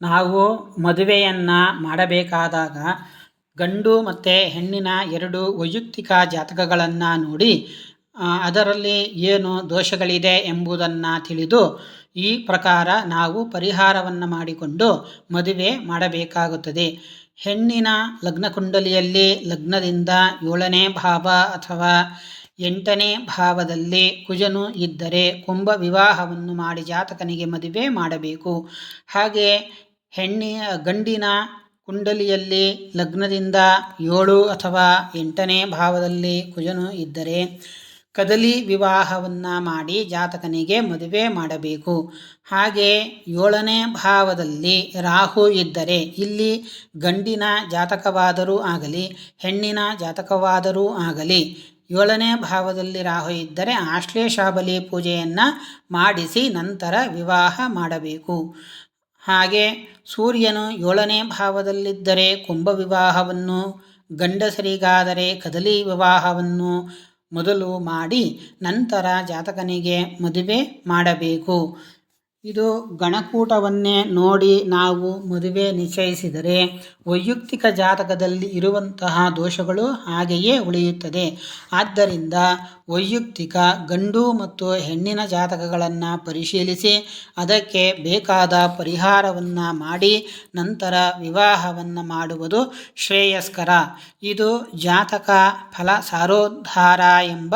ನಾವು ಮದುವೆಯನ್ನು ಮಾಡಬೇಕಾದಾಗ ಗಂಡು ಮತ್ತು ಹೆಣ್ಣಿನ ಎರಡು ವೈಯಕ್ತಿಕ ಜಾತಕಗಳನ್ನು ನೋಡಿ ಅದರಲ್ಲಿ ಏನು ದೋಷಗಳಿದೆ ಎಂಬುದನ್ನು ತಿಳಿದು ಈ ಪ್ರಕಾರ ನಾವು ಪರಿಹಾರವನ್ನು ಮಾಡಿಕೊಂಡು ಮದುವೆ ಮಾಡಬೇಕಾಗುತ್ತದೆ. ಹೆಣ್ಣಿನ ಲಗ್ನ ಕುಂಡಲಿಯಲ್ಲಿ ಲಗ್ನದಿಂದ ಏಳನೇ ಭಾವ ಅಥವಾ ಎಂಟನೇ ಭಾವದಲ್ಲಿ ಕುಜನು ಇದ್ದರೆ ಕುಂಭ ವಿವಾಹವನ್ನು ಮಾಡಿ ಜಾತಕನಿಗೆ ಮದುವೆ ಮಾಡಬೇಕು. ಹಾಗೆ ಹೆಣ್ಣಿ ಗಂಡಿನ ಕುಂಡಲಿಯಲ್ಲಿ ಲಗ್ನದಿಂದ ಏಳು ಅಥವಾ ಎಂಟನೇ ಭಾವದಲ್ಲಿ ಕುಜನು ಇದ್ದರೆ ಕದಲಿ ವಿವಾಹವನ್ನು ಮಾಡಿ ಜಾತಕನಿಗೆ ಮದುವೆ ಮಾಡಬೇಕು. ಹಾಗೆ ಏಳನೇ ಭಾವದಲ್ಲಿ ರಾಹು ಇದ್ದರೆ ಇಲ್ಲಿ ಗಂಡಿನ ಜಾತಕವಾದರೂ ಆಗಲಿ, ಹೆಣ್ಣಿನ ಜಾತಕವಾದರೂ ಆಗಲಿ ಏಳನೇ ಭಾವದಲ್ಲಿ ರಾಹು ಇದ್ದರೆ ಆಶ್ಲೇಷಾಬಲಿ ಪೂಜೆಯನ್ನು ಮಾಡಿಸಿ ನಂತರ ವಿವಾಹ ಮಾಡಬೇಕು. ಹಾಗೆ ಸೂರ್ಯನು ಏಳನೇ ಭಾವದಲ್ಲಿದ್ದರೆ ಕುಂಭ ವಿವಾಹವನ್ನು ಗಂಡಸರಿಗಾದರೆ ಕದಲಿ ವಿವಾಹವನ್ನು ಮೊದಲು ಮಾಡಿ ನಂತರ ಜಾತಕನಿಗೆ ಮದುವೆ ಮಾಡಬೇಕು. ಇದು ಗಣಕೂಟವನ್ನೇ ನೋಡಿ ನಾವು ಮದುವೆ ನಿಶ್ಚಯಿಸಿದರೆ ವೈಯಕ್ತಿಕ ಜಾತಕದಲ್ಲಿ ಇರುವಂತಹ ದೋಷಗಳು ಹಾಗೆಯೇ ಉಳಿಯುತ್ತದೆ. ಆದ್ದರಿಂದ ವೈಯಕ್ತಿಕ ಗಂಡು ಮತ್ತು ಹೆಣ್ಣಿನ ಜಾತಕಗಳನ್ನು ಪರಿಶೀಲಿಸಿ, ಅದಕ್ಕೆ ಬೇಕಾದ ಪರಿಹಾರವನ್ನು ಮಾಡಿ, ನಂತರ ವಿವಾಹವನ್ನು ಮಾಡುವುದು ಶ್ರೇಯಸ್ಕರ. ಇದು ಜಾತಕ ಫಲ ಸಾರೋದ್ಧಾರ ಎಂಬ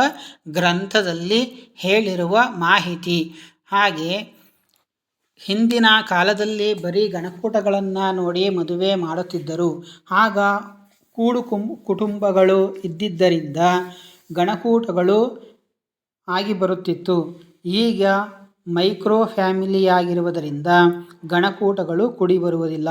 ಗ್ರಂಥದಲ್ಲಿ ಹೇಳಿರುವ ಮಾಹಿತಿ. ಹಾಗೆ ಹಿಂದಿನ ಕಾಲದಲ್ಲಿ ಬರೀ ಗಣಕೂಟಗಳನ್ನು ನೋಡಿ ಮದುವೆ ಮಾಡುತ್ತಿದ್ದರು. ಆಗ ಕೂಡು ಕುಟುಂಬಗಳು ಇದ್ದಿದ್ದರಿಂದ ಗಣಕೂಟಗಳು ಆಗಿ ಬರುತ್ತಿತ್ತು. ಈಗ ಮೈಕ್ರೋ ಫ್ಯಾಮಿಲಿಯಾಗಿರುವುದರಿಂದ ಗಣಕೂಟಗಳು ಕೂಡಿ ಬರುವುದಿಲ್ಲ